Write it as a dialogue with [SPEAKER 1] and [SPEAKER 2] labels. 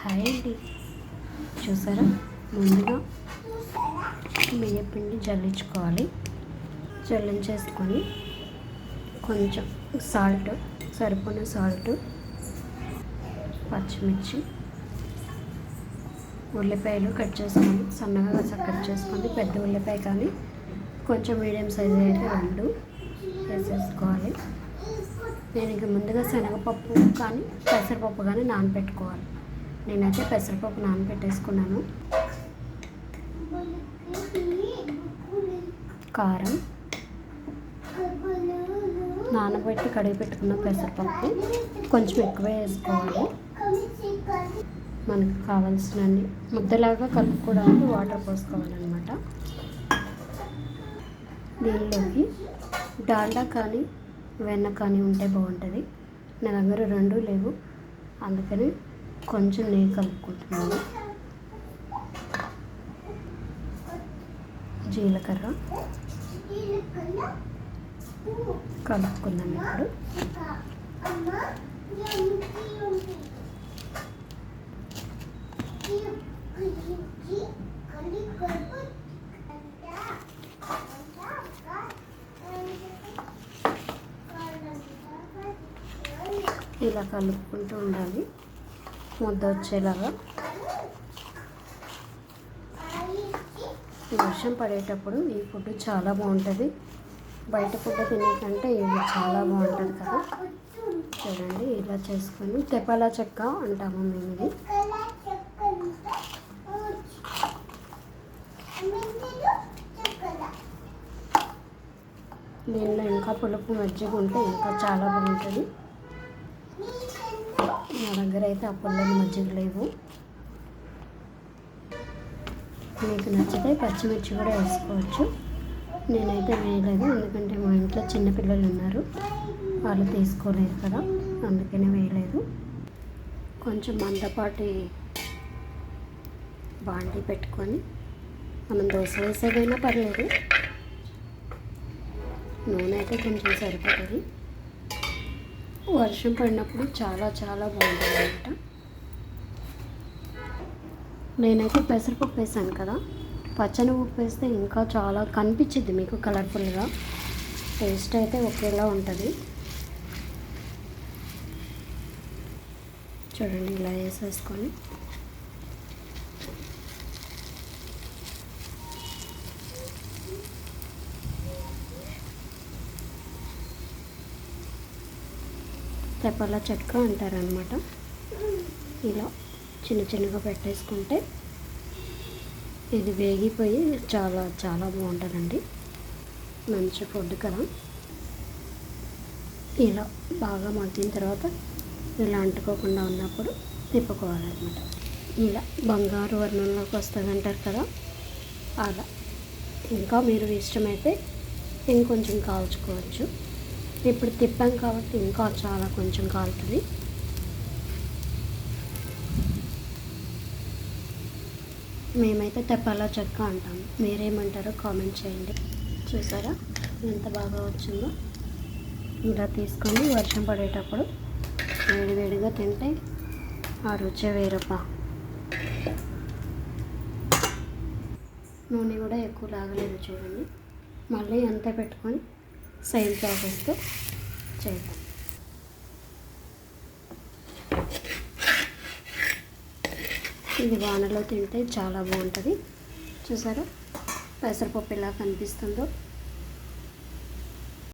[SPEAKER 1] Hi అండి. చూసారా? ముందుగా బియ్యపిండి జల్లించుకోవాలి. జల్లించేసుకొని కొంచెం సాల్ట్ సరిపోయిన సాల్ట్ పచ్చిమిర్చి ఉల్లిపాయలు కట్ చేసుకొని సన్నగా కట్ చేసుకొని పెద్ద ఉల్లిపాయ కానీ కొంచెం మీడియం సైజ్ అయితే రెండు వేసేసుకోవాలి. నేను ముందుగా శనగపప్పు కానీ పెసరపప్పు కానీ నానబెట్టుకోవాలి నేనైతే పెసరపప్పు నానబెట్టేసుకున్నాను. కారం. నానబెట్టి కడిగి పెట్టుకున్న పెసరపప్పు కొంచెం ఎక్కువ వేసుకోవాలి. మనకు కావాల్సినన్ని ముద్దలాగా కలుపుకోవడానికి వాటర్ పోసుకోవాలన్నమాట. దీనిలోకి డాల్డా కానీ వెన్న కానీ ఉంటే బాగుంటుంది. నా దగ్గర రెండు లేవు. అందుకని కొంచెం నెయ్యి కలుపుకుంటున్నాను. జీలకర్ర కలుపుకుందాం ఇప్పుడు. ఇలా కలుపుకుంటూ ఉండాలి. ముద్ద వచ్చేలాగా. వర్షం పడేటప్పుడు ఈ ఫుడ్ చాలా బాగుంటుంది. బయట ఫుడ్ తినేటంటే ఇది చాలా బాగుంటుంది కదా. చూడండి ఇలా చేసుకొని తెపాలా చెక్క అంటాము మేము ఇది. దీనిలో ఇంకా పులుపు మజ్జిగ ఉంటే ఇంకా చాలా బాగుంటుంది. దగ్గర అయితే ఆ మజ్జిగ లేవు. మీకు నచ్చితే పచ్చిమిర్చి కూడా వేసుకోవచ్చు. నేనైతే వేయలేదు ఎందుకంటే మా ఇంట్లో చిన్నపిల్లలు ఉన్నారు. వాళ్ళు తీసుకోలేదు కదా అందుకనే వేయలేదు. కొంచెం మందపాటి బాండీ పెట్టుకొని మనం దోశ వేసేదైనా పర్లేదు. నూనె అయితే కొంచెం సరిపోతుంది. వర్షం పడినప్పుడు చాలా చాలా బాగుంటుందన్నమాట నేనైతే పెసరపప్పు వేసాను కదా పచ్చని ఉప్పు వేస్తే ఇంకా చాలా కనిపించింది మీకు కలర్ఫుల్గా. టేస్ట్ అయితే ఒకేలా ఉంటుంది. చూడండి ఇలా వేసేసుకొని. తెప్పల చెక్క అంటారనమాట ఇలా చిన్న చిన్నగా పెట్టేసుకుంటే ఇది వేగిపోయి చాలా చాలా బాగుంటుందండి. మంచి ఫుడ్ కదా. ఇలా బాగా మగ్గిన తర్వాత ఇలా అంటుకోకుండా ఉన్నప్పుడు తిప్పుకోవాలన్నమాట. ఇలా బంగారు వర్ణంలోకి వస్తుంది అంటారు కదా. అలా. ఇంకా మీరు ఇష్టమైతే ఇంకొంచెం కాల్చుకోవచ్చు. ఇప్పుడు తిప్పాం కాబట్టి ఇంకా చాలా కొంచెం కాలుతుంది. మేమైతే తెప్పాలా చెక్క అంటాము మీరేమంటారో కామెంట్ చేయండి. చూసారా? ఎంత బాగా వచ్చిందో? ఇలా తీసుకొని వర్షం పడేటప్పుడు వేడివేడిగా తింటే ఆ రుచి వేరప్ప. నూనె కూడా ఎక్కువ లాగలేదు చూడండి. మళ్ళీ అంతా పెట్టుకొని సైజ్ ప్రాసెస్తో చేద్దాం. ఇది వానలో తింటే చాలా బాగుంటుంది. చూసారా? పెసరపప్పు ఎలా కనిపిస్తుందో?